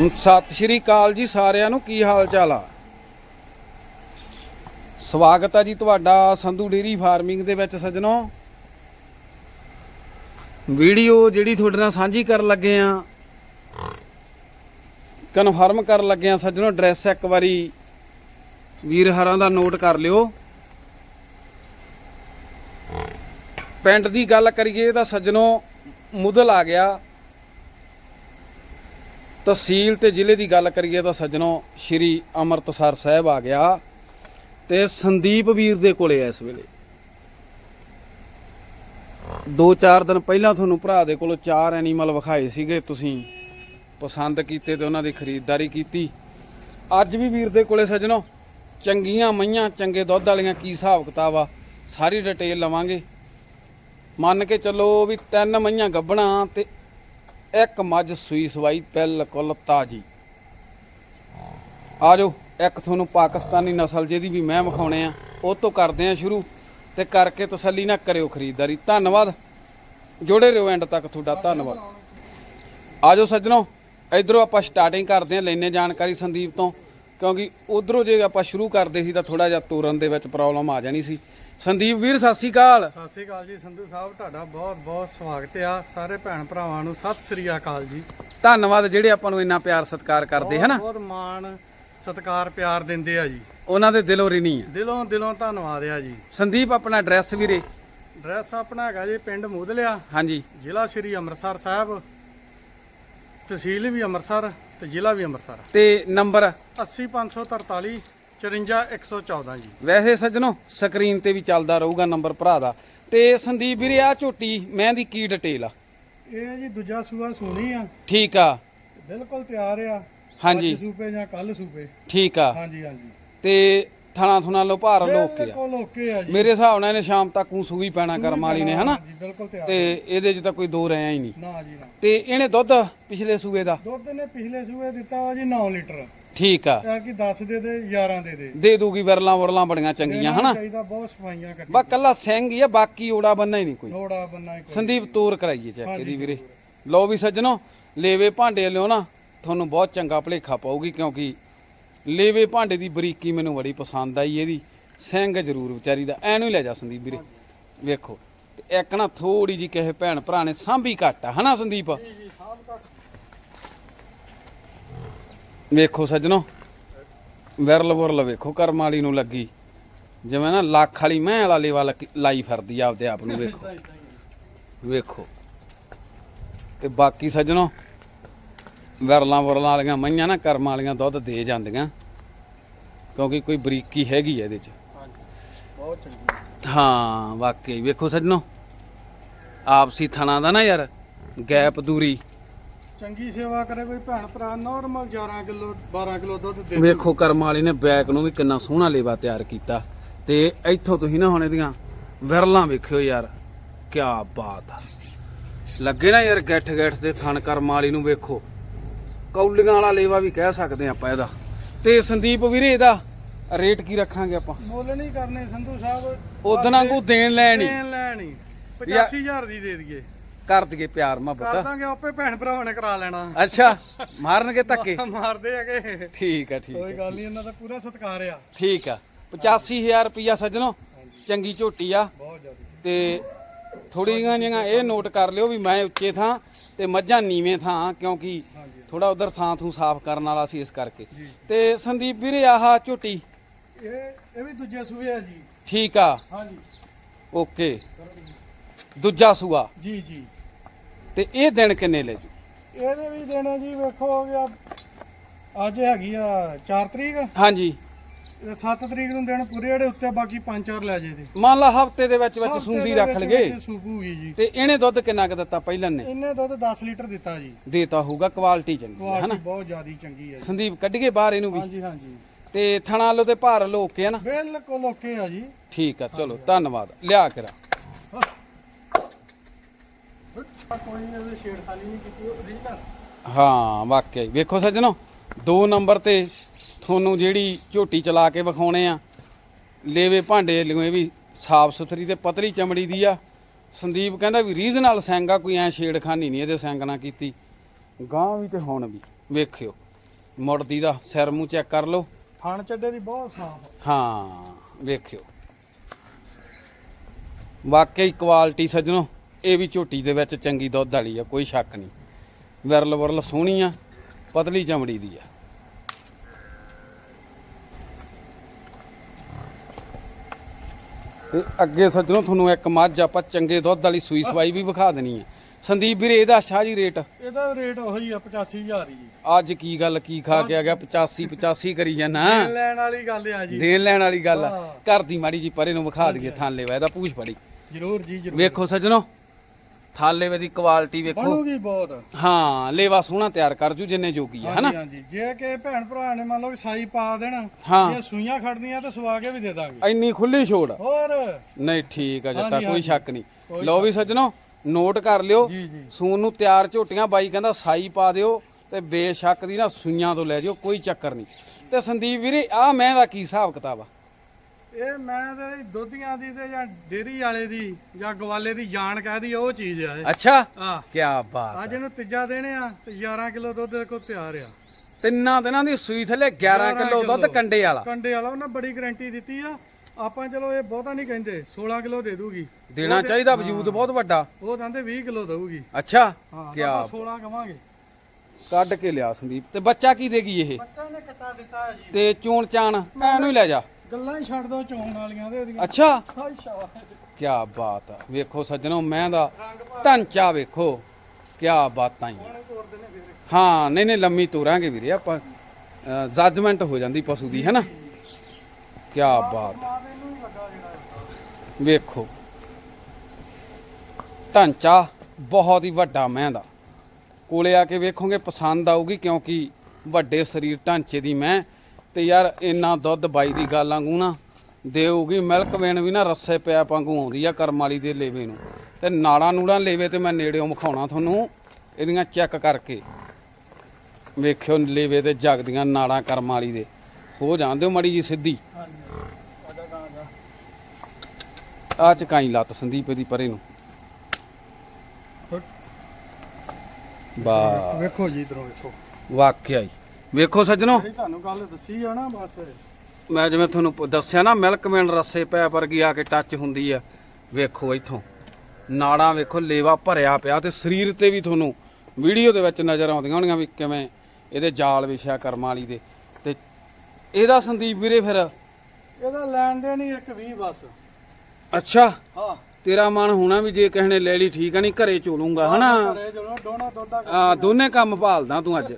ਸਤਿ ਸ਼੍ਰੀ ਅਕਾਲ ਜੀ ਸਾਰਿਆਂ ਨੂੰ, ਕੀ ਹਾਲ ਚਾਲ ਆ? ਸਵਾਗਤ ਆ ਜੀ ਤੁਹਾਡਾ ਸੰਧੂ ਡੇਰੀ ਫਾਰਮਿੰਗ ਦੇ ਵਿੱਚ ਸੱਜਣੋ। ਵੀਡੀਓ ਜਿਹੜੀ ਤੁਹਾਡੇ ਨਾਲ ਸਾਂਝੀ ਕਰਨ ਲੱਗੇ ਆ, ਕਨਫਰਮ ਕਰਨ ਲੱਗੇ ਆ ਸੱਜਣੋ, ਐਡਰੈਸ ਇੱਕ ਵਾਰੀ ਵੀਰ ਹਰਾਂ ਦਾ ਨੋਟ ਕਰ ਲਿਓ। ਪਿੰਡ ਦੀ ਗੱਲ ਕਰੀਏ ਤਾਂ ਸੱਜਣੋ, ਮੁੱਦਲ ਆ ਗਿਆ। ਤਹਿਸੀਲ ਤੇ ਜ਼ਿਲ੍ਹੇ ਦੀ ਗੱਲ ਕਰੀਏ ਤਾਂ ਸੱਜਣੋ, ਸ਼੍ਰੀ ਅੰਮ੍ਰਿਤਸਰ ਸਾਹਿਬ ਆ ਗਿਆ ਤੇ ਸੰਦੀਪ ਵੀਰ ਦੇ ਕੋਲੇ ਆ ਇਸ ਵੇਲੇ। 2-4 ਦਿਨ ਪਹਿਲਾਂ ਤੁਹਾਨੂੰ ਭਰਾ ਦੇ ਕੋਲੋਂ ਚਾਰ ਐਨੀਮਲ ਵਿਖਾਏ ਸੀਗੇ, ਤੁਸੀਂ ਪਸੰਦ ਕੀਤੇ ਤੇ ਉਹਨਾਂ ਦੀ ਖਰੀਦਦਾਰੀ ਕੀਤੀ। ਅੱਜ ਵੀ ਵੀਰ ਦੇ ਕੋਲੇ ਸੱਜਣੋ, ਚੰਗੀਆਂ ਮਈਆਂ, ਚੰਗੇ ਦੁੱਧ ਵਾਲੀਆਂ ਕੀ ਹਿਸਾਬ ਕਿਤਾਬ ਆ, ਸਾਰੀ ਡਿਟੇਲ ਲਵਾਂਗੇ। ਮੰਨ ਕੇ ਚੱਲੋ ਵੀ ਤਿੰਨ ਮਈਆਂ ਗੱਬਣਾ ਤੇ ਇੱਕ ਮੱਝ ਸੂਈ ਸਵਾਈ ਬਿਲਕੁਲ ਤਾਜੀ। ਆ ਜਾਓ ਇੱਕ ਤੁਹਾਨੂੰ ਪਾਕਿਸਤਾਨੀ ਨਸਲ ਜਿਹਦੀ ਵੀ ਮੈਂ ਵਿਖਾਉਣੇ ਆ, ਉਹ ਤੋਂ ਕਰਦੇ ਆ ਸ਼ੁਰੂ ਤੇ ਕਰਕੇ ਤਸੱਲੀ ਨਾ ਕਰਿਓ ਖਰੀਦਦਾਰੀ। ਧੰਨਵਾਦ। ਜੋੜੇ ਰਹੋ ਐਂਡ ਤੱਕ ਤੁਹਾਡਾ ਧੰਨਵਾਦ। ਆ ਜਾਓ ਸੱਜਣੋ, ਇਧਰੋਂ ਆਪਾਂ ਸਟਾਰਟਿੰਗ ਕਰਦੇ ਆ ਲੈਨੇ ਜਾਣਕਾਰੀ ਸੰਦੀਪ ਤੋਂ, ਕਿਉਂਕਿ ਉਧਰੋਂ ਜੇ ਆਪਾਂ ਸ਼ੁਰੂ ਕਰਦੇ ਸੀ ਤਾਂ ਥੋੜਾ ਜਿਹਾ ਤੋਰਨ ਦੇ ਵਿੱਚ ਪ੍ਰੋਬਲਮ ਆ ਜਾਣੀ ਸੀ। ਸੰਦੀਪ ਵੀਰ ਸਤਿ ਸ਼੍ਰੀ ਅਕਾਲ। ਸਤਿ ਸ੍ਰੀ ਅਕਾਲ ਜੀ ਸੰਧੂ ਸਾਹਿਬ ਤੁਹਾਡਾ ਬਹੁਤ ਬਹੁਤ ਸਵਾਗਤ ਆ। ਸਾਰੇ ਭੈਣ ਭਰਾਵਾਂ ਨੂੰ ਸਤਿ ਸ੍ਰੀ ਅਕਾਲ ਜੀ। ਧੰਨਵਾਦ ਜਿਹੜੇ ਆਪਾਂ ਨੂੰ ਇੰਨਾ ਪਿਆਰ ਸਤਿਕਾਰ ਕਰਦੇ ਹਨਾ? ਬਹੁਤ ਮਾਣ ਸਤਿਕਾਰ ਪਿਆਰ ਦਿੰਦੇ ਆ ਜੀ। ਉਹਨਾਂ ਦੇ ਦਿਲੋਂ ਰਿਣੀ ਆ। ਦਿਲੋਂ ਦਿਲੋਂ ਧੰਨਵਾਦ ਆ ਜੀ। ਸੰਦੀਪ ਆਪਣਾ ਐਡਰੈਸ ਵੀਰੇ? ਡਰੈਸ ਆਪਣਾ ਹੈਗਾ ਜੀ ਪਿੰਡ ਮੂਦਲਿਆ। ਹਾਂਜੀ। ਜ਼ਿਲ੍ਹਾ ਸ਼੍ਰੀ ਅੰਮ੍ਰਿਤਸਰ ਸਾਹਿਬ। ਤਹਿਸੀਲ ਵੀ ਅੰਮ੍ਰਿਤਸਰ ਤੇ ਜ਼ਿਲ੍ਹਾ ਵੀ ਅੰਮ੍ਰਿਤਸਰ। ਤੇ ਨੰਬਰ? 80543 54114 ਜੀ। ਵੈਸੇ ਸੱਜਣੋ ਸਕਰੀਨ ਤੇ ਵੀ ਚੱਲਦਾ ਰਹੂਗਾ ਨੰਬਰ ਭਰਾ ਦਾ। ਤੇ ਸੰਦੀਪ ਵੀਰੇ ਆ ਝੋਟੀ ਮੈਂ ਦੀ ਕੀ ਡਿਟੇਲ ਆ? ਇਹ ਜੀ ਦੂਜਾ ਸੂਆ ਸੋਣੀ ਆ। ਠੀਕ ਆ। ਬਿਲਕੁਲ ਤਿਆਰ ਆ। ਹਾਂਜੀ। ਅੱਜ ਸੂਪੇ ਜਾਂ ਕੱਲ ਸੂਪੇ। ਠੀਕ ਆ। ਹਾਂਜੀ ਹਾਂਜੀ। ਤੇ ਥਣਾ ਥੁਣਾ ਲੋ ਭਾਰ ਲੋਕ ਆ। ਬਿਲਕੁਲ ਓਕੇ ਆ ਜੀ। ਮੇਰੇ ਹਿਸਾਬ ਨਾਲ ਇਹਨੇ ਸ਼ਾਮ ਤੱਕ ਨੂੰ ਸੂਈ ਪੈਣਾ ਕਰਮ ਵਾਲੀ ਨੇ ਹਨਾ? ਜੀ ਬਿਲਕੁਲ ਤਿਆਰ ਤੇ ਇਹਦੇ 'ਚ ਤਾਂ ਕੋਈ ਦੋ ਰਿਆ ਹੀ ਨਹੀਂ। ਨਾ ਜੀ ਨਾ। ਤੇ ਇਹਨੇ ਦੁੱਧ ਪਿਛਲੇ ਸੂਏ ਦਾ? ਦੁੱਧ ਨੇ ਪਿਛਲੇ ਸੂਏ ਦਿੱਤਾ ਵਾ ਜੀ 9 ਲੀਟਰ। ਠੀਕ ਆ। ਕਿ 10 ਦੇ ਦੇ 11 ਦੇ ਦੇ। ਦੇ ਦੂਗੀ ਵਰਲਾਂ ਵਰਲਾਂ ਬੜੀਆਂ ਚੰਗੀਆਂ ਹਨਾ? ਚਾਹੀਦਾ ਬਹੁਤ ਸਫਾਈਆਂ ਕੱਢੀ ਬਾ ਕੱਲਾ ਸਿੰਘ ਹੀ ਆ ਬਾਕੀ ਓੜਾ ਬੰਨਾ ਹੀ ਨਹੀਂ ਕੋਈ। ਲੋੜਾ ਬੰਨਾ ਹੀ ਕੋਈ। ਸੰਦੀਪ ਤੋਰ ਕਰਾਈਏ ਚੈੱਕ ਇਹਦੀ ਵੀਰੇ। ਲਓ ਵੀ ਸੱਜਣੋ ਲੇਵੇ ਭਾਂਡੇ ਲਿਓ ਨਾ ਤੁਹਾਨੂੰ ਬਹੁਤ ਚੰਗਾ ਭਲੇਖਾ ਪਾਊਗੀ ਕਿਉਂਕਿ ਲੇਵੇ ਭਾਂਡੇ ਦੀ ਬਰੀਕੀ ਮੈਨੂੰ ਬੜੀ ਪਸੰਦ ਆਈ ਇਹਦੀ। ਸਿੰਘ ਜ਼ਰੂਰ ਵਿਚਾਰੀ ਦਾ। ਐਨੂੰ ਹੀ ਲੈ ਜਾ ਸੰਦੀਪ ਵੀਰੇ। ਵੇਖੋ ਇੱਕ ਨਾ ਥੋੜੀ ਜੀ ਕਿਸੇ ਭੈਣ ਭਰਾ ਨੇ ਸਾਂਭੀ ਘੱਟ ਆ ਹਨਾ ਸੰਦੀਪ? ਵੇਖੋ ਸੱਜਣੋ। ਵਿਰਲ ਵੁਰਲ ਵੇਖੋ, ਕਰਮ ਵਾਲੀ ਨੂੰ ਲੱਗੀ। ਜਿਵੇਂ ਨਾ ਲੱਖ ਵਾਲੀ ਮੈਂ ਵਾਲਾ ਲੇਵਾ ਲਾਈ ਫਿਰਦੀ ਆ ਆਪਦੇ ਆਪ ਨੂੰ ਵੇਖੋ। ਵੇਖੋ। ਤੇ ਬਾਕੀ ਸੱਜਣੋ, ਵਿਰਲਾਂ ਵਰਲਾਂ ਵਾਲੀਆਂ ਮਈਆਂ ਨਾ ਕਰਮ ਵਾਲੀਆਂ ਦੁੱਧ ਦੇ ਜਾਂਦੀਆਂ। ਕਿਉਂਕਿ ਕੋਈ ਬਰੀਕੀ ਹੈਗੀ ਆ ਇਹਦੇ 'ਚ। ਬਹੁਤ ਚੰਗੀ ਹਾਂ, ਵਾਕਈ। ਵੇਖੋ ਸੱਜਣੋ। ਆਪਸੀ ਥਣਾ ਦਾ ਨਾ ਯਾਰ, ਗੈਪ ਦੂਰੀ। ਚੰਗੀ ਸੇਵਾ ਕਰੇ ਕੋਈ ਭੈਣ ਭਰਾ ਨਾਰਮਲ 11 ਕਿਲੋ 12 ਕਿਲੋ ਦੁੱਧ ਦੇ। ਵੇਖੋ ਕਰਮ ਵਾਲੀ ਨੇ ਬੈਕ ਨੂੰ ਵੀ ਕਿੰਨਾ ਸੋਹਣਾ ਲੇਵਾ ਤਿਆਰ ਕੀਤਾ। ਤੇ ਇੱਥੋਂ ਤੁਸੀਂ ਨਾ ਹੁਣ ਇਹਦੀਆਂ ਵਿਰਲਾਂ ਵੇਖਿਓ ਯਾਰ ਕੀ ਬਾਤ ਆ। ਲੱਗੇ ਨਾ ਯਾਰ ਗੱਠ ਗੱਠ ਦੇ ਥਣ ਕਰਮ ਵਾਲੀ ਨੂੰ ਵੇਖੋ। ਕੌਲੀਆਂ ਵਾਲਾ ਲੇਵਾ ਵੀ ਕਹਿ ਸਕਦੇ ਆਪਾਂ ਇਹਦਾ। ਤੇ ਸੰਦੀਪ ਵੀਰੇ ਇਹਦਾ ਰੇਟ ਕੀ ਰੱਖਾਂਗੇ ਆਪਾਂ? ਮੁੱਲ ਨਹੀਂ ਕਰਨੇ ਸੰਧੂ ਸਾਹਿਬ। ਉਦਣ ਵਾਂਗੂ ਦੇਣ ਲੈਣੀ। ਦੇਣ ਲੈਣੀ। 85000 ਦੀ ਦੇ ਦਈਏ। ਕਰ ਦਈਏ ਪਿਆਰ ਕਰ ਮੁਹੱਬਤ ਦਾਂਗੇ ਆਪੇ ਭੈਣ ਭਰਾਵਾਂ ਨੇ ਕਰਾ ਲੈਣਾ। ਅੱਛਾ ਮਾਰਨਗੇ ਧੱਕੇ? ਮਾਰਦੇ ਹੈਗੇ। ਠੀਕ ਆ ਠੀਕ ਕੋਈ ਗੱਲ ਨਹੀਂ ਇਹਨਾਂ ਦਾ ਪੂਰਾ ਸਤਿਕਾਰ ਆ। ਠੀਕ ਆ। 85000 ਰੁਪਿਆ ਸੱਜਣੋ ਚੰਗੀ ਝੋਟੀ ਆ। ਬਹੁਤ ਜ਼ਿਆਦਾ। ਤੇ ਥੋੜੀਆਂ ਜਿਹੀਆਂ ਇਹ ਨੋਟ ਕਰ ਲਿਓ ਵੀ ਮੈਂ ਉੱਚੇ ਥਾਂ ਤੇ ਮੱਝਾਂ ਨੀਵੇਂ ਥਾਂ ਕਿਉਂਕਿ ਥੋੜਾ ਉਧਰ ਥਾਂ ਥੂ ਸਾਫ਼ ਕਰਨ ਵਾਲਾ ਸੀ ਇਸ ਕਰਕੇ। ਤੇ ਸੰਦੀਪ ਵੀਰੇ ਆਹ ਝੋਟੀ? ਇਹ ਇਹ ਵੀ ਦੂਜੇ ਸੂਏ ਆ ਜੀ। ਠੀਕ ਆ। ਹਾਂਜੀ। ਓਕੇ। ਦੂਜਾ ਸੂਆ। ਜੀ ਜੀ। ਤੇ ਇਹ ਦਿਨ ਕਿੰਨੇ ਲੈ ਜੂ? ਇਹਦੇ ਵੀ ਦੇਣਾ ਜੀ ਵੇਖੋ ਹੋ ਗਿਆ ਅੱਜ ਹੈਗੀ ਆ 4 ਤਰੀਕ। ਹਾਂਜੀ। 7 ਤਰੀਕ ਨੂੰ ਦਿਨ ਪੂਰੇ ਜਿਹੜੇ ਉੱਤੇ ਬਾਕੀ 5-4 ਲੈ ਜੇ ਤੇ। ਮੰਨ ਲਾ ਹਫ਼ਤੇ ਦੇ ਵਿੱਚ ਵਿੱਚ ਹਫ਼ਤੇ ਸੁੰਡੀ ਦੇ ਰੱਖ ਲਗੇ ਜੀ। ਤੇ ਇਹਨੇ ਦੁੱਧ ਕਿੰਨਾ ਕੁ ਦਿੱਤਾ ਪਹਿਲਾਂ ਨੇ? ਇਹਨੇ ਦੁੱਧ 10 ਲੀਟਰ ਦਿੱਤਾ ਜੀ। ਦੇਤਾ ਹੋਊਗਾ ਕੁਆਲਿਟੀ ਚੰਗੀ ਹੈ ਹਨਾ? ਬਹੁਤ ਜ਼ਿਆਦੀ ਚੰਗੀ ਹੈ। ਸੰਦੀਪ ਕੱਢੀਏ ਬਾਹਰ ਇਹਨੂੰ ਵੀ? ਹਾਂਜੀ ਹਾਂਜੀ। ਤੇ ਥਣਾ ਲੋ ਤੇ ਭਾਰ ਲੋ ਕੇ ਆ ਨਾ? ਬਿਲਕੁਲ ਓਕੇ ਆ ਜੀ। ਠੀਕ ਆ ਚਲੋ ਧੰਨਵਾਦ। ਲਿਆ ਕਰਾ। ਕੋਈ ਛੇੜਖਾਨੀ ਨਹੀਂ ਕੀਤੀ ਹਾਂ ਵਾਕਿਆ ਹੀ। ਵੇਖੋ ਸੱਜਣੋ ਦੋ ਨੰਬਰ ਤੇ ਤੁਹਾਨੂੰ ਜਿਹੜੀ ਝੋਟੀ ਚਲਾ ਕੇ ਵਿਖਾਉਣੇ ਆ ਲੇਵੇ ਭਾਂਡੇ ਲਿਓ ਇਹ ਵੀ ਸਾਫ਼ ਸੁਥਰੀ ਤੇ ਪਤਲੀ ਚਮੜੀ ਦੀ ਆ। ਸੰਦੀਪ ਕਹਿੰਦਾ ਵੀ ਰੀਜਨਲ ਸਿੰਘ ਆ ਕੋਈ ਐ ਛੇੜਖਾਨੀ ਨਹੀਂ ਇਹਦੇ ਸਿੰਘ ਨਾਲ ਕੀਤੀ। ਗਾਂ ਵੀ ਤੇ ਹੁਣ ਵੀ ਵੇਖਿਓ। ਮੁੜਦੀ ਦਾ ਸਿਰ ਮੂੰਹ ਚੈੱਕ ਕਰ ਲਓ। ਥਣ ਚੱਡੇ ਦੀ ਬਹੁਤ ਸਾਫ਼ ਹਾਂ ਵੇਖਿਓ। ਵਾਕਈ ਕੁਆਲਿਟੀ ਸੱਜਣੋ। ਇਹ ਵੀ ਝੋਟੀ ਦੇ ਵਿੱਚ ਚੰਗੀ ਦੁੱਧ ਵਾਲੀ ਆ ਕੋਈ ਸ਼ੱਕ ਨਹੀਂ। ਵਿਰਲ ਵਿਰਲ ਸੋਹਣੀ ਆ ਪਤਲੀ ਚਮੜੀ ਦੀ ਆ। ਤੇ ਅੱਗੇ ਸੱਜਣੋ ਤੁਹਾਨੂੰ ਇੱਕ ਮੱਝ ਆਪਾਂ ਚੰਗੇ ਦੁੱਧ ਵਾਲੀ ਸੂਈ ਸਵਾਈ ਵੀ ਵਿਖਾ ਦੇਣੀ ਆ। ਸੰਦੀਪ ਵੀਰੇ ਇਹਦਾ ਸ਼ਾਹ ਜੀ ਰੇਟ? ਇਹਦਾ ਰੇਟ ਉਹੀ ਆ 85000 ਹੀ ਜੀ। ਅੱਜ ਕੀ ਗੱਲ ਕੀ ਖਾ ਕੇ ਆ ਗਿਆ? 85 85 ਕਰੀ ਜਾਣਾ ਦੇਣ ਲੈਣ ਵਾਲੀ ਗੱਲ ਆ ਜੀ। ਦੇਣ ਲੈਣ ਵਾਲੀ ਗੱਲ ਆ। ਹਾਂ। ਘਰ ਦੀ ਮਾੜੀ ਜੀ ਪਰੇ ਨੂੰ ਵਿਖਾ ਦਈਏ ਥਾਲੇ ਵਾ ਇਹਦਾ ਪੂਛ ਫੜੀ। ਜ਼ਰੂਰ ਜੀ ਜ਼ਰੂਰ। ਵੇਖੋ ਸੱਜਣੋ ਥਾਲੇ ਵੇ ਦੀ ਕੁਆਲਿਟੀ ਵੇਖੋ। ਬਣੂਗੀ ਬਹੁਤ। ਹਾਂ ਲੇਵਾ ਸੋਹਣਾ ਤਿਆਰ ਕਰ ਜੂ ਜਿੰਨੇ ਜੋਗੀ ਆ ਹਨਾ? ਹਾਂਜੀ। ਹਾਂਜੀ ਜੇ ਕਿ ਭੈਣ ਭਰਾ ਨੇ ਮੰਨ ਲਓ ਕਿ ਸਾਈ ਪਾ ਦੇਣ ਹਾਂ। ਜੇ ਸੂਈਆਂ ਖੜਨੀਆਂ ਤਾਂ ਸਵਾ ਕੇ ਵੀ ਦੇ ਦਾਂਗੇ। ਇੰਨੀ ਖੁੱਲੀ ਛੋੜ। ਹੋਰ? ਨਹੀਂ ਠੀਕ ਆ ਜੱਟਾ ਕੋਈ। ਸ਼ੱਕ ਨਹੀਂ। ਲਓ ਵੀ ਸੱਜਣੋ ਨੋਟ ਕਰ ਲਿਓ। ਜੀ ਜੀ। ਸੂਨ ਨੂੰ ਤਿਆਰ ਝੋਟੀਆਂ ਬਾਈ ਕਹਿੰਦਾ ਸਾਈ ਪਾ ਦਿਓ ਤੇ ਬੇਸ਼ੱਕ ਦੀ ਨਾ ਸੂਈਆਂ ਤੋਂ ਲੈ ਜਿਓ ਕੋਈ ਚੱਕਰ ਨਹੀਂ। ਤੇ ਸੰਦੀਪ ਵੀਰੇ ਆ ਮੈਂ ਦਾ ਕੀ ਹਿਸਾਬ ਕਿਤਾਬ ਆ? ਇਹ ਮੈਂ ਤੇ ਦੁੱਧੀਆਂ ਦੀ ਤੇ ਜਾਂ ਡੇਰੀ ਵਾਲੇ ਦੀ ਜਾਂ ਗਵਾਲੇ ਦੀ ਜਾਨ ਕਹਿ ਦੀ ਉਹ ਚੀਜ਼ ਆ ਇਹ। ਅੱਛਾ? ਆ ਕੀ ਬਾਤ ਅੱਜ ਇਹਨੂੰ ਤੀਜਾ ਦੇਣੇ ਆ ਤੇ 11 ਕਿਲੋ ਦੁੱਧ ਦੇ ਕੋਲ ਤਿਆਰ ਆ। ਤਿੰਨਾਂ ਦਿਨਾਂ ਦੀ ਸੂਈ ਥੱਲੇ 11 ਕਿਲੋ ਦੁੱਧ ਕੰਡੇ ਵਾਲਾ। ਕੰਡੇ ਵਾਲਾ ਉਹਨਾਂ ਬੜੀ ਗਾਰੰਟੀ ਦਿੱਤੀ ਆ। ਆਪਾਂ ਚਲੋ ਇਹ ਬਹੁਤਾ ਨਹੀਂ ਕਹਿੰਦੇ 16 ਕਿਲੋ ਦੇ ਦੂਗੀ। ਦੇਣਾ ਚਾਹੀਦਾ ਵਜੂਦ ਬਹੁਤ ਵੱਡਾ। ਉਹ ਕਹਿੰਦੇ 20 ਕਿਲੋ ਦਊਗੀ। ਅੱਛਾ? ਹਾਂ ਕੀ ਆਪਾਂ 16 ਕਵਾਂਗੇ। ਕੱਢ ਕੇ ਲਿਆ ਸੰਦੀਪ। ਤੇ ਬੱਚਾ ਕੀ ਦੇਗੀ ਇਹ? ਬੱਚਾ ਨੇ ਕੱਟਾ ਦਿੱਤਾ ਜੀ। ਤੇ ਚੂਣ ਚਾਣ ਐਨੂੰ ਹੀ ਲੈ ਜਾ। ਗੱਲਾਂ ਹੀ ਛੱਡ ਦੋ ਚੋਣ ਵਾਲੀਆਂ ਦੇ ਉਹਦੀਆਂ ਅੱਛਾ। ਹਾਏ ਸ਼ਾਬਾਸ਼। ਕੀ ਬਾਤ ਆ। ਵੇਖੋ ਸੱਜਣੋ ਮੈਂ ਦਾ ਢਾਂਚਾ ਵੇਖੋ। ਕੀ ਬਾਤਾਂ ਹੀ। ਹਾਂ ਨਹੀਂ ਨਹੀਂ ਲੰਮੀ ਤੋਰਾਂਗੇ ਵੀਰੇ ਆਪਾਂ। ਜੱਜਮੈਂਟ ਹੋ ਜਾਂਦੀ ਪਸ਼ੂ ਦੀ ਹੈ ਨਾ ਕੀ ਬਾਤ ਲੱਗਾ ਜਿਹੜਾ ਵੇਖੋ। ਢਾਂਚਾ ਬਹੁਤ ਹੀ ਵੱਡਾ ਮੈਂ ਦਾ। ਕੋਲੇ ਆ ਕੇ ਵੇਖੋਗੇ ਪਸੰਦ ਆਊਗੀ ਕਿਉਂਕਿ ਵੱਡੇ ਸਰੀਰ ਢਾਂਚੇ ਦੀ ਮੈਂ ਤੇ ਯਾਰ ਇੰਨਾ ਦੁੱਧ ਬਾਈ ਦੀ ਗੱਲ ਵਾਂਗੂ ਨਾ ਦੇਊਗੀ ਮਿਲਕ ਵੇਣ ਵੀ ਨਾ ਰੱਸੇ ਪਿਆ ਵਾਂਗੂ ਆਉਂਦੀ ਆ ਕਰਮ ਵਾਲੀ ਦੇ ਲੇਵੇ ਨੂੰ। ਤੇ ਨਾੜਾਂ ਨੂੜਾਂ ਲੇਵੇ ਤੇ ਮੈਂ ਨੇੜਿਓਂ ਵਿਖਾਉਣਾ ਤੁਹਾਨੂੰ ਇਹਦੀਆਂ ਚੈੱਕ ਕਰਕੇ। ਵੇਖਿਓ ਲੇਵੇ ਤੇ ਜਗਦੀਆਂ ਨਾੜਾਂ ਕਰਮ ਵਾਲੀ ਦੇ। ਹੋ ਜਾਂਦੇ ਹੋ ਮੜੀ ਜੀ ਸਿੱਧੀ? ਆ ਚਕਾਈ ਲੱਤ ਸੰਦੀਪ ਦੀ ਪਰੇ ਨੂੰ। ਬਾ ਵੇਖੋ ਜੀ ਇਧਰੋਂ ਵੇਖੋ। ਵਾਕਿਆ ਹੀ। ਵੇਖੋ ਸੱਜਣੋ। ਜਿਹੜੀ ਤੁਹਾਨੂੰ ਗੱਲ ਦੱਸੀ ਆ ਨਾ ਬਸ। ਮੈਂ ਜਿਵੇਂ ਤੁਹਾਨੂੰ ਪ- ਦੱਸਿਆ ਨਾ ਮਿਲਕਮੈਨ ਰੱਸੇ ਪੈ ਵਰਗੀ ਆ ਕੇ ਟੱਚ ਹੁੰਦੀ ਆ। ਵੇਖੋ ਇੱਥੋਂ। ਨਾੜਾਂ ਵੇਖੋ ਲੇਵਾ ਭਰਿਆ ਪਿਆ ਤੇ ਸਰੀਰ ਤੇ ਵੀ ਤੁਹਾਨੂੰ ਵੀਡੀਓ ਦੇ ਵਿੱਚ ਨਜ਼ਰ ਆਉਂਦੀਆਂ ਹੋਣਗੀਆਂ ਵੀ ਕਿਵੇਂ ਇਹਦੇ ਜਾਲ ਵਿਛਿਆ ਕਰਮਾਂ ਵਾਲੀ ਦੇ। ਤੇ ਇਹਦਾ ਸੰਦੀਪ ਵੀਰੇ ਫਿਰ? ਇਹਦਾ ਲੈਣ ਦੇਣ ਹੀ ਇੱਕ 20 ਬਸ। ਅੱਛਾ। ਹਾਂ। ਤੇਰਾ ਮਨ ਹੋਣਾ ਵੀ ਜੇ ਕਿਸੇ ਨੇ ਲੈ ਲਈ ਠੀਕ ਆ ਨਹੀਂ ਘਰੇ ਚੋਲੂੰਗਾ ਹਨਾ? ਘਰੇ ਜਦੋਂ ਦੋਨਾ ਦੁੱਧ ਦਾ ਆ ਦੋਨੇ ਕੰਮ ਭਾਲਦਾ ਤੂੰ ਅੱਜ।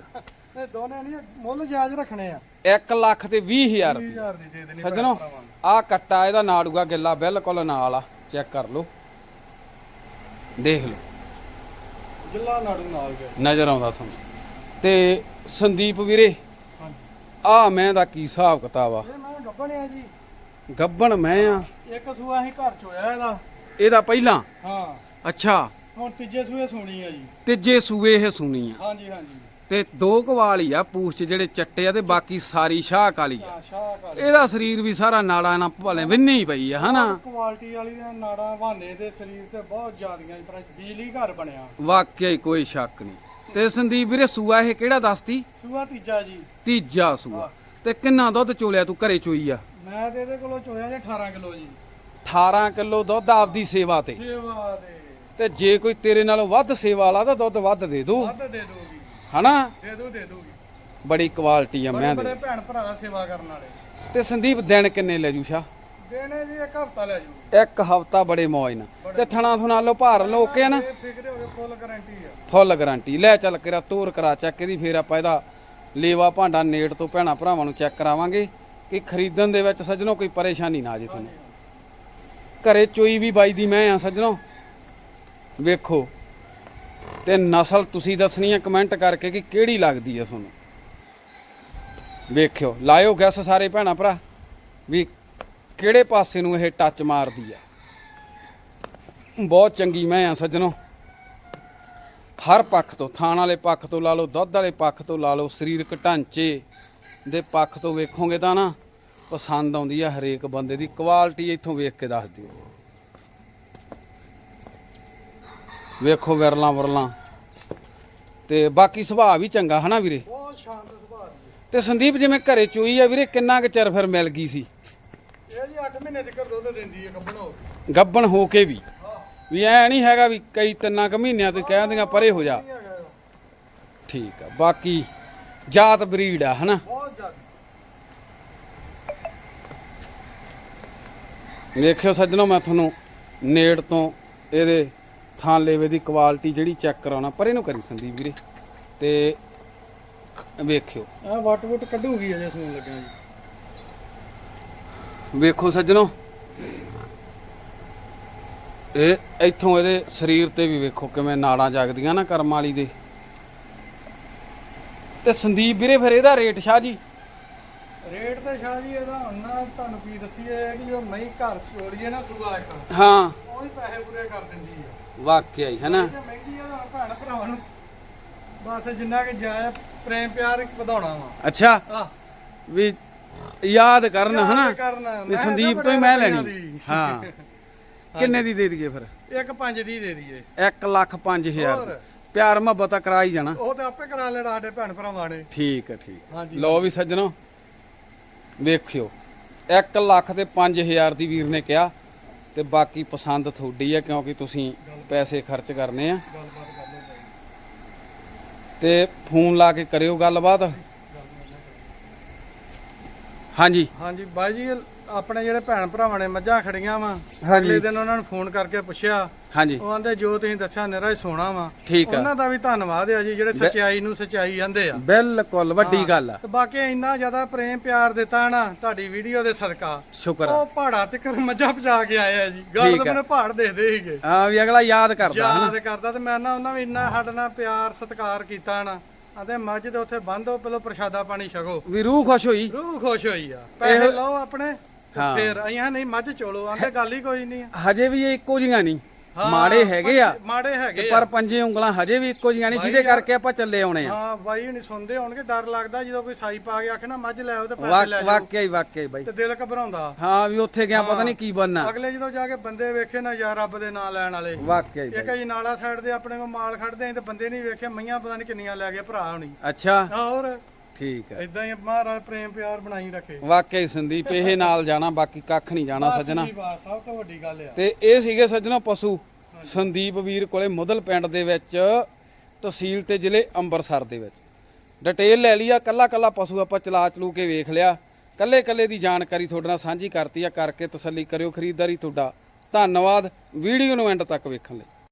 ਇਹ ਦੋਨੇ ਨਹੀਂ ਮੁੱਲ ਜਾਇਜ਼ ਰੱਖਣੇ ਆ। 1 ਲੱਖ ਤੇ 20000 ਰੁਪਏ। 20000 ਦੀ ਦੇ ਦੇਣੀ ਸੱਜਣੋ ਆ ਕੱਟਾ ਇਹਦਾ ਨਾੜੂਗਾ ਗਿੱਲਾ ਬਿਲਕੁਲ ਨਾਲ ਆ ਚੈੱਕ ਕਰ ਲਓ। ਦੇਖ ਲਓ। ਜਿੱਲਾ ਨਾੜੂ ਨਾਲ ਗਏ ਨਜ਼ਰ ਆਉਂਦਾ ਤੁਹਾਨੂੰ। ਤੇ ਸੰਦੀਪ ਵੀਰੇ ਆ ਮੈਂ ਦਾ ਕੀ ਹਿਸਾਬ ਕਿਤਾਬ ਆ? ਇਹ ਮੈਂ ਗੱਬਣਿਆ ਜੀ। ਗੱਬਣ ਮੈਂ ਆ। ਇੱਕ ਸੂਆ ਅਸੀਂ ਘਰ ਚ ਹੋਇਆ ਇਹਦਾ। ਇਹਦਾ ਪਹਿਲਾਂ? ਹਾਂ। ਅੱਛਾ। ਹੁਣ ਤੀਜੇ ਸੂਏ ਸੋਣੀ ਆ ਜੀ। ਤੀਜੇ ਸੂਏ ਇਹ ਸੁਣੀ ਆ। ਹਾਂਜੀ ਹਾਂਜੀ। ਤੇ ਦੋ ਕਵਾਲ ਹੀ ਆ ਪੂਛ 'ਚ ਜਿਹੜੇ ਚੱਟੇ ਆ ਤੇ ਬਾਕੀ ਸਾਰੀ ਸ਼ਾਹ ਕਾਲੀ ਆ। ਇਹਦਾ ਸਰੀਰ ਵੀ ਸਾਰਾ ਨਾੜਾਂ ਨਾਲ ਭਲੇ ਵਿੰਨੀ ਪਈ ਆ ਹਨਾ? ਕੁਆਲਿਟੀ ਵਾਲੀ ਦੀਆਂ ਨਾੜਾਂ ਬਹਾਨੇ ਦੇ ਸਰੀਰ ਤੇ ਬਹੁਤ ਜ਼ਿਆਦੀਆਂ ਇਸ ਤਰ੍ਹਾਂ ਬਿਜਲੀ ਘਰ ਬਣਿਆ। ਵਾਕਿਆ ਹੀ ਕੋਈ ਸ਼ੱਕ ਨਹੀਂ। ਤੇ ਸੰਦੀਪ ਵੀਰੇ ਸੂਆ ਇਹ ਕਿਹੜਾ ਦੱਸਤੀ? ਸੂਆ ਤੀਜਾ ਜੀ। ਤੀਜਾ ਸੂਆ। ਤੇ ਕਿੰਨਾ ਦੁੱਧ ਚੋਲਿਆ ਤੂੰ ਘਰੇ ਚੋਈ ਆ? ਮੈਂ ਤੇ ਇਹਦੇ ਕੋਲੋਂ ਚੋਇਆ ਜੇ 18 ਕਿਲੋ ਜੀ। 18 ਕਿਲੋ ਦੁੱਧ ਆਪਦੀ ਸੇਵਾ ਤੇ। ਸੇਵਾ ਦੇ ਤੇ ਜੇ ਕੋਈ ਤੇਰੇ ਨਾਲੋਂ ਵੱਧ ਸੇਵਾ ਵਾਲਾ ਤਾਂ ਦੁੱਧ ਵੱਧ ਦੇ ਦੂ। ਵੱਧ ਦੇ ਦੂਗੀ ਹਨਾ? ਦੇ ਦੂ ਦੇ ਦੂਗੀ ਬੜੀ ਕੁਆਲਿਟੀ ਆ ਬੜੇ ਮੈਂ ਬੜੇ ਦੇ ਭੈਣ ਭਰਾ ਸੇਵਾ ਕਰਨ ਵਾਲੇ। ਤੇ ਸੰਦੀਪ ਦਿਨ ਕਿੰਨੇ ਲੈ ਜੂ ਸ਼ਾ? ਦੇਣੇ ਜੀ ਇੱਕ ਹਫਤਾ ਲੈ ਜੂ। ਇੱਕ ਹਫਤਾ ਬੜੇ ਮੌਜ ਨਾਲ। ਤੇ ਥਣਾ ਥੁਣਾ ਲੋ ਭਾਰ ਲੋ ਓਕੇ ਨਾ? ਫੁੱਲ ਗਾਰੰਟੀ ਆ। ਫੁੱਲ ਗਾਰੰਟੀ ਲੈ ਚੱਲ ਕੇਰਾ ਤੋਰ ਕਰਾ ਚੱਕ ਇਹਦੀ ਫੇਰ ਆਪਾਂ ਇਹਦਾ ਲੇਵਾ ਭਾਂਡਾ ਨੇੜ ਤੋਂ ਭੈਣਾ ਭਰਾਵਾਂ ਨੂੰ ਚੈੱਕ ਕਰਾਵਾਂਗੇ ਕਿ ਖਰੀਦਣ ਦੇ ਵਿੱਚ ਸੱਜਣੋ ਕੋਈ ਪਰੇਸ਼ਾਨੀ ਨਾ ਆ ਜੇ ਤੁਹਾਨੂੰ। ਘਰੇ ਚੋਈ ਵੀ ਬਾਈ ਦੀ ਮੈਂ ਆ ਸੱਜਣੋ। ਵੇਖੋ। ਤੇ ਨਸਲ ਤੁਸੀਂ ਦੱਸਣੀ ਹੈ ਕਮੈਂਟ ਕਰਕੇ ਕਿ ਕਿਹੜੀ ਲੱਗਦੀ ਹੈ ਤੁਹਾਨੂੰ। ਵੇਖਿਓ, ਲਾਇਓ ਗੈਸ ਸਾਰੇ ਭੈਣਾ ਭਰਾ, ਵੀ ਕਿਹੜੇ ਪਾਸੇ ਨੂੰ ਇਹ ਟੱਚ ਮਾਰਦੀ ਆ। ਬਹੁਤ ਚੰਗੀ ਮੈਂ ਆ ਸੱਜਣੋ। ਹਰ ਪੱਖ ਤੋਂ, ਥਾਣ ਵਾਲੇ ਪੱਖ ਤੋਂ ਲਾ ਲਓ, ਦੁੱਧ ਵਾਲੇ ਪੱਖ ਤੋਂ ਲਾ ਲਓ, ਸਰੀਰਕ ਢਾਂਚੇ ਦੇ ਪੱਖ ਤੋਂ ਵੇਖੋਗੇ ਤਾਂ ਨਾ, ਪਸੰਦ ਆਉਂਦੀ ਆ ਹਰੇਕ ਬੰਦੇ ਦੀ। ਕੁਆਲਿਟੀ ਇੱਥੋਂ ਵੇਖ ਕੇ ਦੱਸ ਦਿਓ। ਵੇਖੋ ਵਿਰਲਾਂ ਵਰਲਾਂ ਤੇ ਬਾਕੀ ਸੁਭਾਅ ਵੀ ਚੰਗਾ ਹਨਾ ਵੀਰੇ? ਬਹੁਤ ਸ਼ਾਨਦਾਰ ਸੁਭਾਅ ਦੀ ਤੇ ਸੰਦੀਪ ਜਿਵੇਂ ਘਰੇ ਚੋਈ ਆ ਵੀਰੇ ਕਿੰਨਾ ਕੁ ਚਿਰ ਫਿਰ ਮਿਲ ਗਈ ਸੀ? ਇਹ ਜੀ 8 ਮਹੀਨੇ ਤੱਕ ਦੁੱਧ ਦਿੰਦੀ ਹੈ ਗੱਬਣੋ ਗੱਬਣ ਹੋ ਕੇ ਵੀ? ਵੀ ਐ ਨਹੀਂ ਹੈਗਾ ਵੀ ਕਈ ਤਿੰਨਾਂ ਕੁ ਮਹੀਨਿਆਂ ਤੋਂ ਕਹਿ ਦਿੰਦੀਆਂ ਪਰੇ ਹੋ ਜਾ। ਨਹੀਂ ਹੈਗਾ ਇਹਦਾ। ਠੀਕ ਆ ਬਾਕੀ ਜਾਤ ਬਰੀਡ ਆ ਹਨਾ? ਬਹੁਤ ਜ਼ਿਆਦਾ। ਵੇਖਿਓ ਸੱਜਣੋ ਮੈਂ ਤੁਹਾਨੂੰ ਨੇੜ ਤੋਂ ਇਹਦੇ ਥਾਂ ਲੇਵੇ ਦੀ ਕੁਆਲਿਟੀ ਜਿਹੜੀ ਚੈੱਕ ਕਰਾਉਣਾ ਪਰੇ ਨੂੰ ਕਰੀ ਸੰਦੀਪ ਵੀਰੇ ਤੇ ਵੇਖਿਓ। ਆ ਵਟ ਵਟ ਕੱਢੂਗੀ ਅਜੇ ਸੂਣ ਲੱਗਿਆ ਜੀ। ਵੇਖੋ ਸੱਜਣੋ। ਇਹ ਇੱਥੋਂ ਇਹਦੇ ਸਰੀਰ ਤੇ ਵੀ ਵੇਖੋ ਕਿਵੇਂ ਨਾੜਾਂ ਜਾਗਦੀਆਂ ਨਾ ਕਰਮ ਵਾਲੀ ਦੇ। ਤੇ ਸੰਦੀਪ ਵੀਰੇ ਫਿਰ ਇਹਦਾ ਰੇਟ ਸ਼ਾਹ ਜੀ? ਰੇਟ ਤੇ ਸ਼ਾਹ ਜੀ ਇਹਦਾ ਹੁਣ ਤੁਹਾਨੂੰ ਕੀ ਦੱਸੀਏ ਕਿ ਜੋ ਮਈ ਘਰ ਛੋੜੀਏ ਨਾ ਇੱਕ। ਹਾਂ। ਉਹ ਹੀ ਪੈਸੇ ਪੂਰੇ ਕਰ ਦਿੰਦੀ ਹੈ ਵਾਕਿਆ ਹੀ ਹਨਾ? ਜੇ ਮਹਿੰਗੀ ਆ ਤਾਂ ਭੈਣ ਭਰਾਵਾਂ ਨੂੰ ਬਸ ਜਿੰਨਾ ਕਿ ਜਾਇਆ ਪ੍ਰੇਮ ਪਿਆਰ ਵਧਾਉਣਾ ਵਾ। ਅੱਛਾ। ਵੀ ਯਾਦ ਕਰਨ ਹਨਾ? ਕਰਨਾ। ਵੀ ਮੈਂ ਸੰਦੀਪ ਤਾਂ ਤੋਂ ਹੀ ਮੈਂ ਬੜੇ ਲੈਣੀ। ਦੀ। ਹਾਂ। ਕਿੰਨੇ ਦੀ ਦੇ ਦਈਏ ਫਿਰ? ਇੱਕ ਪੰਜ ਦੀ ਦੇ ਦਈਏ। 1 ਲੱਖ 5000 ਹੋਰ। ਪਿਆਰ ਮੁਹੱਬਤ ਕਰਾ ਹੀ ਜਾਣਾ। ਉਹ ਤੇ ਆਪੇ ਕਰਾ ਲੈਣਾ ਸਾਡੇ ਭੈਣ ਭਰਾਵਾਂ ਨੇ। ਠੀਕ ਹੈ ਠੀਕ ਹਾਂਜੀ। ਲਓ ਵੀ ਸੱਜਣੋ ਵੇਖਿਓ। 1 ਲੱਖ ਤੇ 5000 ਦੀ ਵੀਰ ਨੇ ਕਿਹਾ ਤੇ ਬਾਕੀ ਪਸੰਦ ਤੁਹਾਡੀ ਹੈ ਕਿਉਂਕਿ ਤੁਸੀਂ ਪੈਸੇ ਖਰਚ ਕਰਨੇ ਆ। ਤੇ ਫੋਨ ਲਾ ਕੇ ਕਰਿਓ ਗੱਲਬਾਤ। ਹਾਂਜੀ। ਹਾਂਜੀ ਬਾਈ ਜੀ ਆਪਣੇ ਜਿਹੜੇ ਭੈਣ ਭਰਾਵਾਂ ਨੇ ਮੱਝਾਂ ਖੜੀਆਂ ਵਾ। ਅਗਲੇ ਦਿਨ ਉਹਨਾਂ ਨੂੰ ਫੋਨ ਕਰਕੇ ਪੁੱਛਿਆ। ਹਾਂਜੀ। ਉਹ ਆਂਦੇ ਜੋ ਤੁਸੀਂ ਦੱਸਿਆ ਨਿਰਾ ਹੀ ਸੋਹਣਾ ਵਾ। ਠੀਕ ਆ। ਉਹਨਾਂ ਦਾ ਵੀ ਧੰਨਵਾਦ ਆ ਜੀ ਜਿਹੜੇ ਸਚਾਈ ਨੂੰ ਸਚਾਈ ਕਹਿੰਦੇ ਆ। ਬਿਲਕੁਲ ਵੱਡੀ ਗੱਲ ਆ। ਤੇ ਬਾਕੀ ਇੰਨਾ ਜ਼ਿਆਦਾ ਪ੍ਰੇਮ ਪਿਆਰ ਦਿੱਤਾ ਨਾ ਤੁਹਾਡੀ ਵੀਡੀਓ ਦੇ ਸਦਕਾ। ਸ਼ੁਕਰ ਉਹ ਪਹਾੜਾ ਤੇ ਕਰ ਮੱਝਾਂ ਪਜਾ ਕੇ ਆਏ ਆ ਜੀ। ਗੱਲ ਤਾਂ। ਮੈਨੂੰ ਪਹਾੜ ਦੇਖਦੇ ਸੀਗੇ। ਹਾਂ ਵੀ ਅਗਲਾ ਯਾਦ ਕਰਦਾ ਯਾਦ ਕਰਦਾ ਤੇ ਮੈਂ ਨਾ ਉਹਨਾਂ ਵੀ ਇੰਨਾ ਸਾਡੇ ਨਾਲ ਪਿਆਰ ਸਤਿਕਾਰ ਕੀਤਾ ਨਾ। ਆਂਦੇ ਮੱਝ ਦੇ ਉੱਥੇ ਬੰਦੋ ਪਹਿਲਾਂ ਪ੍ਰਸ਼ਾਦਾ ਪਾਣੀ ਛਕੋ। ਵੀ ਰੂਹ ਖੁਸ਼ ਹੋਈ। ਰੂਹ ਖੁਸ਼ ਹੋਈ ਆ। ਪੈਸੇ ਲਓ ਆਪਣੇ। ਹਾਂ। ਫਿਰ ਆਈਆਂ ਨਹੀਂ ਮੱਝ ਚੋਲੋ ਆਂਦੇ ਗੱਲ ਹੀ ਕੋਈ ਨਹੀਂ ਆ। ਹਜੇ ਵੀ ਇਹ ਇੱਕੋ ਜੀਆਂ ਨਹੀਂ। ਹਾਂ, ਮਾੜੇ ਹੈਗੇ ਆ। ਮਾੜੇ ਹੈਗੇ ਆ। ਪਰ ਪੰਜੇ ਉਂਗਲਾਂ ਹਜੇ ਵੀ ਇੱਕੋ ਜੀਆਂ ਨਹੀਂ ਜਿਹਦੇ ਕਰਕੇ ਆਪਾਂ ਚੱਲੇ ਆਉਣੇ ਆ। ਹਾਂ ਬਾਈ ਨਹੀਂ ਸੁਣਦੇ ਹੋਣਗੇ ਡਰ ਲੱਗਦਾ ਜਦੋਂ ਕੋਈ ਸਾਈ ਪਾ ਕੇ ਆਖੇ ਨਾ ਮੱਝ ਲੈ ਆਓ ਤੇ ਪੈਸੇ ਵਾਕ- ਲੈ ਜਾਓ। ਵਾਕਿਆ ਹੀ ਵਾਕਿਆ ਹੀ ਬਾਈ। ਤੇ ਦਿਲ ਘਬਰਾਉਂਦਾ। ਹਾਂ ਵੀ ਉੱਥੇ ਗਿਆ ਪਤਾ ਨਹੀਂ ਕੀ ਬਣਨਾ। ਅਗਲੇ ਜਦੋਂ ਜਾ ਕੇ ਬੰਦੇ ਵੇਖੇ ਨਾ ਯਾਰ ਰੱਬ ਦੇ ਨਾਂ ਲੈਣ ਵਾਲੇ। ਵਾਕਿਆ ਹੀ ਇੱਕ ਬਾਈ। ਜੀ ਨਾਲਾ ਸਾਈਡ ਦੇ ਆਪਣੇ ਕੋਲ ਮਾਲ ਖੜਦੇ ਆਂ ਤੇ ਬੰਦੇ ਨਹੀਂ ਵੇਖੇ ਮਈਆਂ ਪਤਾ ਨਹੀਂ ਕਿੰਨੀਆਂ ਲੈ ਗਏ ਭਰਾ ਹੁਣੀ। ਅੱਛਾ। ਹੋਰ ਠੀਕ ਹੈ। ਇਦਾਂ ਹੀ ਮਹਾਰਾਜ ਪ੍ਰੇਮ ਪਿਆਰ ਬਣਾਈ ਰੱਖੇ। ਵਾਕਿਆ ਹੀ ਸੰਦੀਪ ਇਹ ਨਾਲ ਜਾਣਾ ਬਾਕੀ ਕੱਖ ਨਹੀਂ ਜਾਣਾ ਸੱਜਣਾ। ਜੀ ਸਭ ਤੋਂ ਵੱਡੀ ਗੱਲ ਆ। ਤੇ ਇਹ ਸੀਗੇ ਸੱਜਣਾ ਪਸ਼ੂ ਸੰਦੀਪ ਵੀਰ ਕੋਲੇ ਮੁੱਦਲ ਪਿੰਡ ਦੇ ਵਿੱਚ ਤਹਿਸੀਲ ਤੇ ਜ਼ਿਲ੍ਹੇ ਅੰਮ੍ਰਿਤਸਰ ਦੇ ਵਿੱਚ। ਡਿਟੇਲ ਲੈ ਲਈ ਆ ਕੱਲਾ ਕੱਲਾ ਪਸ਼ੂ ਆਪਾਂ ਚਲਾ ਚਲੂ ਕੇ ਵੇਖ ਲਿਆ। ਕੱਲੇ ਕੱਲੇ ਦੀ ਜਾਣਕਾਰੀ ਤੁਹਾਡੇ ਨਾਲ ਸਾਂਝੀ ਕਰਤੀ ਆ ਕਰਕੇ ਤਸੱਲੀ ਕਰਿਓ ਖਰੀਦਦਾਰੀ ਤੁਹਾਡਾ। ਧੰਨਵਾਦ ਵੀਡੀਓ ਨੂੰ ਐਂਡ ਤੱਕ ਵੇਖਣ ਲਈ।